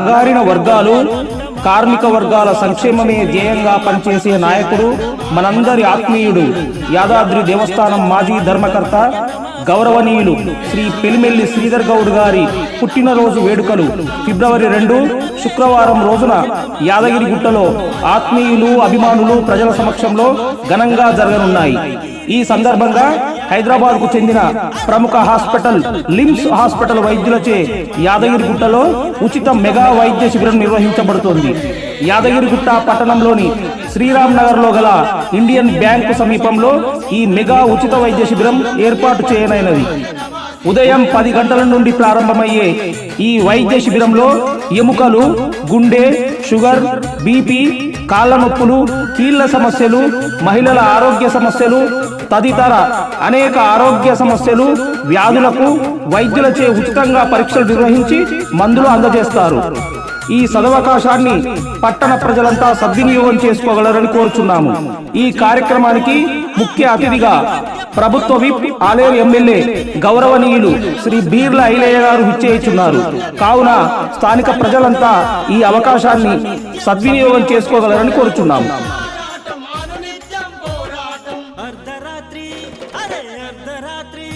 అణగారిన వర్గాలు కార్మిక వర్గాల సంక్షేమమే ధ్యేయంగా పనిచేసే నాయకుడు మనందరి ఆత్మీయుడు యాదాద్రి దేవస్థానం మాజీ ధర్మకర్త గౌరవనీయులు శ్రీ పెలిమెల్లి శ్రీధర్ గౌడ్ గారి పుట్టినరోజు వేడుకలు. ఫిబ్రవరి రెండు శుక్రవారం రోజున యాదగిరిగుట్టలో ఆత్మీయులు అభిమానులు ప్రజల సమక్షంలో ఘనంగా జరగనున్నాయి. ఈ సందర్భంగా హైదరాబాద్కు చెందిన ప్రముఖ హాస్పిటల్ లిమ్స్ హాస్పిటల్ వైద్యులచే యాదగిరిగుట్టలో ఉచిత మెగా వైద్య శిబిరం నిర్వహించబడుతోంది. యాదగిరిగుట్ట పట్టణంలోని శ్రీరామ్ నగర్లో గల ఇండియన్ బ్యాంక్ సమీపంలో ఈ మెగా ఉచిత వైద్య శిబిరం ఏర్పాటు చేయనైనది. ఉదయం పది గంటల నుండి ప్రారంభమయ్యే ఈ వైద్య శిబిరంలో ఎముకలు గుండె షుగర్ బీపీ కాళ్ళ నొప్పులు కీళ్ళ సమస్యలు మహిళల ఆరోగ్య సమస్యలు తదితర అనేక ఆరోగ్య సమస్యలు వ్యాధులకు వైద్యులచే ఉచితంగా పరీక్షలు నిర్వహించి మందులు అందజేస్తారు. ఈ సదవకాశాన్ని పట్టణ ప్రజలంతా సద్వినియోగం చేసుకోగలరని కోరుచున్నాము. ఈ కార్యక్రమానికి ముఖ్య అతిథిగా ప్రభుత్వ విప్ ఆలేరు ఎమ్మెల్యే గౌరవనీయులు శ్రీ బీర్ల ఐలయ్య గారు విచ్చేయిచున్నారు. కావున స్థానిక ప్రజలంతా ఈ అవకాశాన్ని సద్వినియోగం చేసుకోగలరని కోరుచున్నాము. ರಾತ್ರಿ